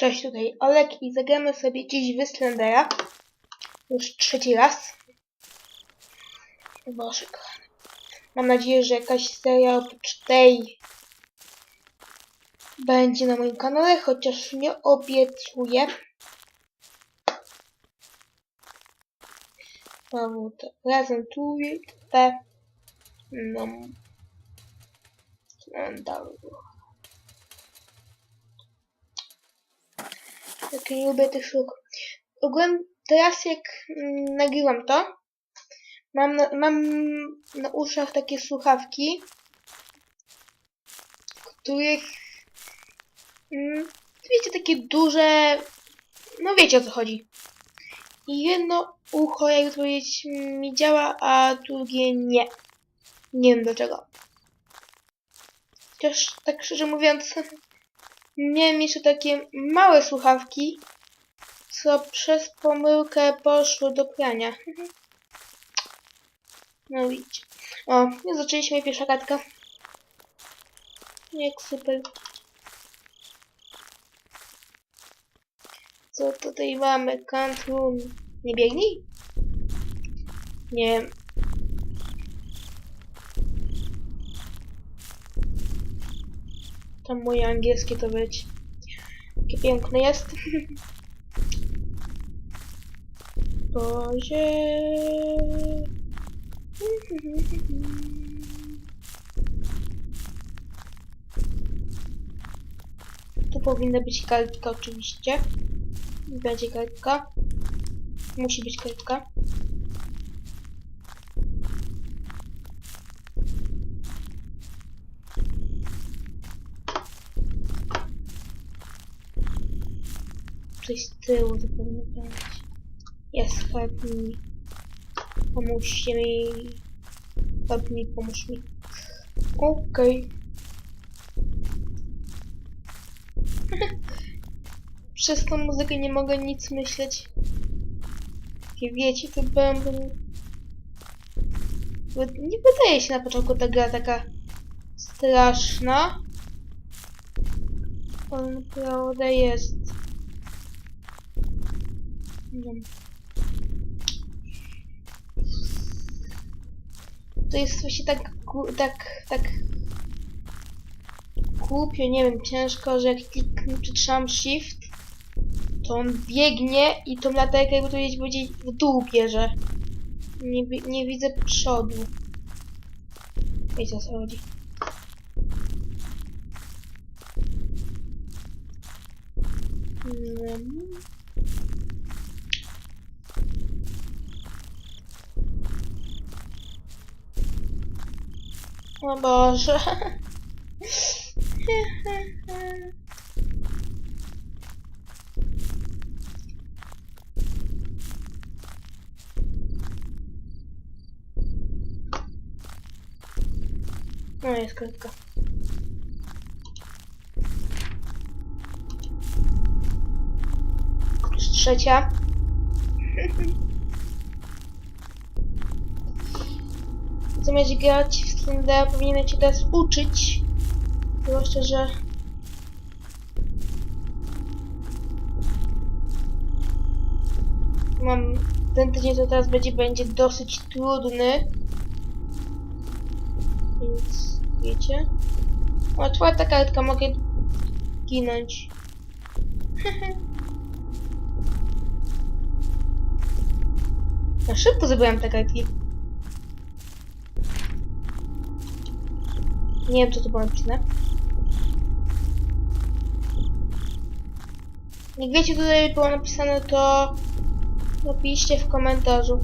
Cześć, tutaj Olek i zagramy sobie dziś w Slendera. Już trzeci raz. Boże kochany. Mam nadzieję, że jakaś seria oprócz tej będzie na moim kanale, chociaż nie obiecuję. Znowu to prezentuję te no kalendarzu. Jak nie lubię tych sztuk. Ogółem teraz jak mm, nagrywam to, mam na, mam na uszach takie słuchawki, których mm, wiecie, takie duże, no wiecie o co chodzi. I jedno ucho, jak powiedzieć, mi działa, a drugie nie. Nie wiem dlaczego. Chociaż tak szczerze mówiąc, miałem jeszcze takie małe słuchawki, co przez pomyłkę poszły do prania. No widzicie. O, już zaczęliśmy pierwsza gadka. Jak super. Co tutaj mamy? Control. Nie biegnij? Nie Tam moje angielskie to być. Jakie piękne jest. Boże. Tu powinna być kartka oczywiście. Będzie kartka. Musi być kartka. Tyłu to powinno być. Jest, help me. Pomóżcie mi. Help me, pomóż mi. Okej. Przez tą muzykę nie mogę nic myśleć. Jak wiecie, to będę... Nie wydaje się na początku ta gra taka straszna. Ale naprawdę jest. To jest właśnie tak, tak, tak głupio, nie wiem, ciężko, że jak kliknę, czy trzymam shift, to on biegnie i tą latarkę jakby to powiedzieć, powiedzieć w dół bierze. Nie, nie widzę przodu. Wiecie o co chodzi. Mm. O Boże. No jest krótka. Już trzecia. Zamiast grać w Slendera powinienem cię teraz uczyć. Zwłaszcza, że... Mam... Ten tydzień co teraz będzie, będzie dosyć trudny. Więc wiecie. O, czwarta kartka, mogę ginąć. Na szybko zebrałem te kartki. Nie wiem, co tu było napisane. Jak wiecie, tutaj było napisane, to napiszcie w komentarzu.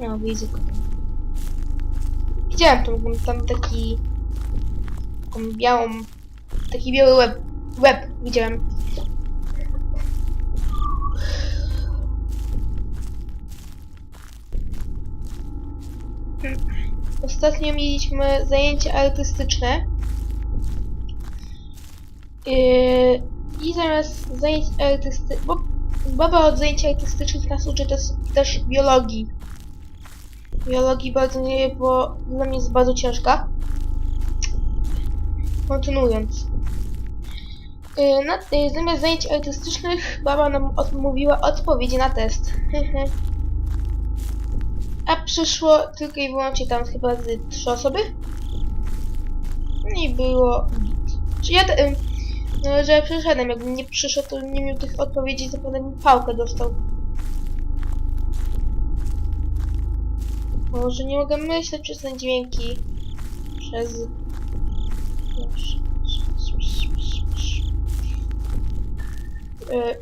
No, widzę. Widziałem tam, tam taki... Taką białą... Taki biały łeb. Łeb widziałem. Ostatnio mieliśmy zajęcia artystyczne. Yy, I zamiast zajęć artystycznych... Bo baba od zajęć artystycznych nas uczy też, też biologii. Biologii bardzo nie, bo dla mnie jest bardzo ciężka. kontynuując. Yy, na, yy, zamiast zajęć artystycznych baba nam odmówiła odpowiedzi na test. A przyszło tylko i wyłącznie tam chyba z trzy osoby. Nie było nic. Czy ja, te, no, że przyszedłem, jakbym nie przyszedł, to nie miał tych odpowiedzi, to bym pałkę dostał. Może nie mogę myśleć przez te dźwięki. Przez... E...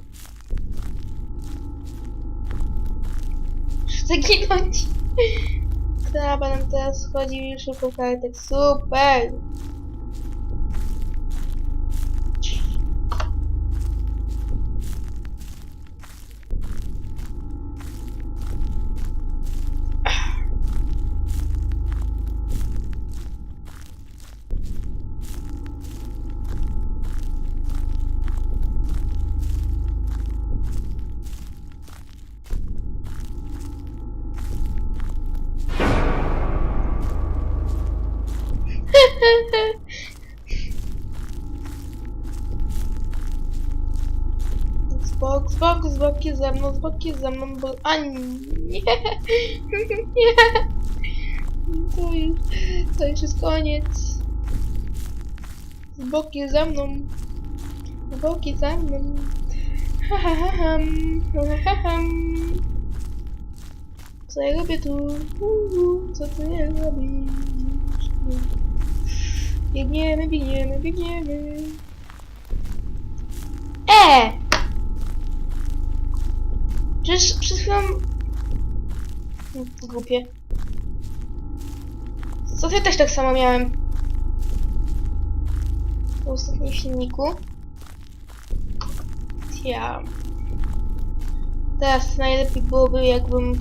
Chcę Kraba nam teraz wchodzi i szybko kartek. Super! Zbok jest ze mną, zbok jest ze mną, bo... A nie, nie, to już, to już jest koniec. Zbok jest ze mną, zbok jest ze mną. Ha, ha, ha, ham, ha, ha, ham. Co ja robię tu? Uhu, Co ty nie robisz? Biegniemy, biegniemy, biegniemy. E! Przecież przed chwilą... Hmm, Głupie. Ja też tak samo miałem. W ostatnim filmiku. Ja. Teraz najlepiej byłoby jakbym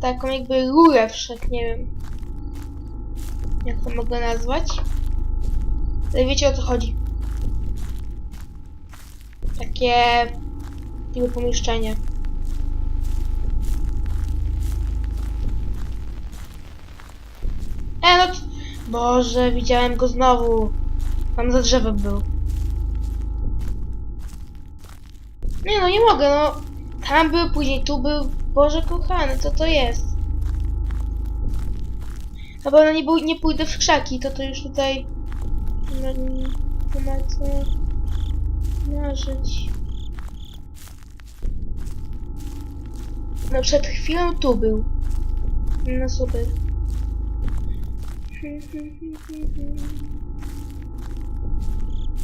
taką jakby rurę wszedł, nie wiem. Jak to mogę nazwać? Ale wiecie o co chodzi. Takie jakby pomieszczenie. E, no... Boże, widziałem go znowu. Tam za drzewem był. Nie no, nie mogę, no. Tam był, później tu był. Boże kochany, co to jest? Na pewno nie, nie pójdę w krzaki, to to już tutaj... No, nie ma co marzyć. No przed chwilą tu był. No super.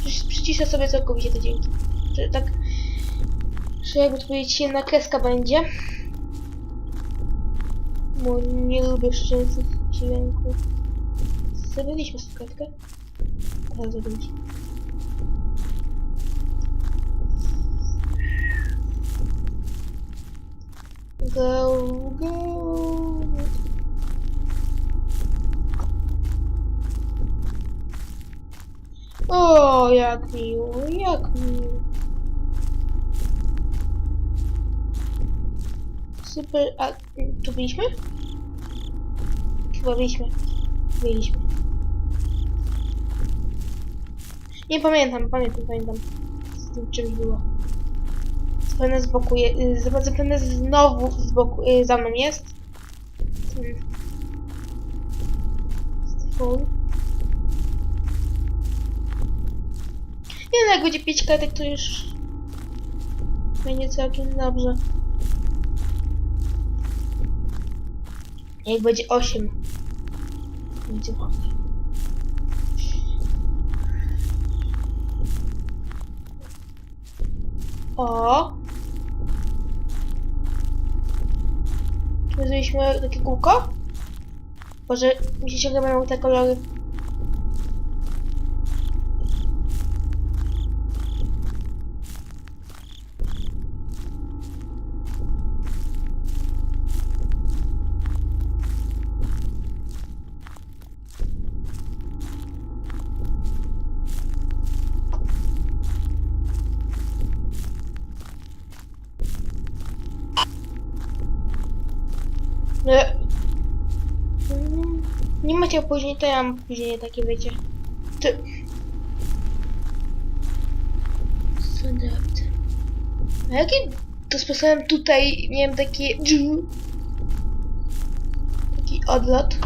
Przyci- Przyciszę sobie całkowicie te dźwięki. Że tak... Że jakby to powiedzieć jedna kreska będzie. Bo nie lubię szczęśliwych dźwięków. Zrobiliśmy składkę. Ale zrobiliśmy. Go, go. O, jak miło, jak miło. Super, a tu byliśmy? Chyba byliśmy. Byliśmy. Nie pamiętam, pamiętam, pamiętam. Z tym czymś było. Zapewne z boku je, y, zap- zapewne znowu z boku, y, za mną jest. Ten... Stwór. Nie no, jak będzie pięć kartek, to już będzie całkiem dobrze. Jak będzie osiem, będzie ładnie. O! My zrobiliśmy takie kółko? Może mi się ciągle będą te kolory. Nie. Nie macie opóźnień, to ja mam opóźnienie takie, wiecie. Ty... Standard. A jakim to sposobem tutaj miałem takie... dżu- Taki odlot?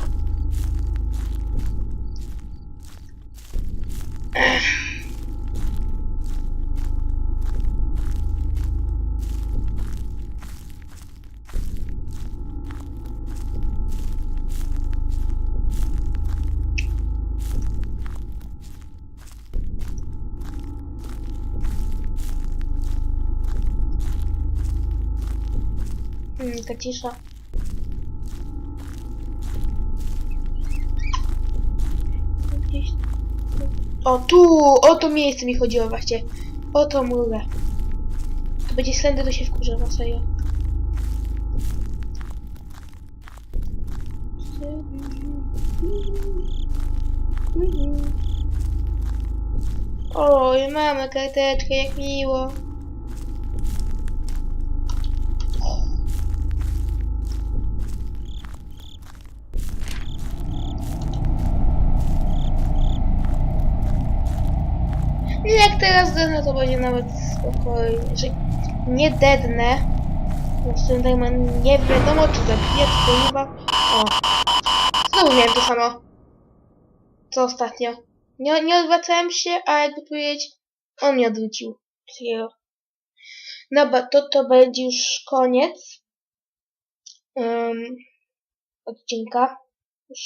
Ech. Taka cisza. Gdzieś... O, tu! O to miejsce mi chodziło właśnie. O to mówię. To będzie slender, to się wkurza na serio. Oj, mamy karteczkę, jak miło. Jak teraz dednę, to będzie nawet spokojnie. Że nie dednę. Bo Slenderman nie wiadomo, czy zabije, czy paliwa. O. Znowu miałem to samo. Co ostatnio. Nie, nie odwracałem się, a jakby powiedzieć, on mnie odwrócił. Takiego. Dobra, to to będzie już koniec. Um, odcinka. Już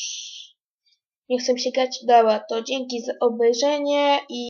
nie chcę się grać. Dobra, to dzięki za obejrzenie i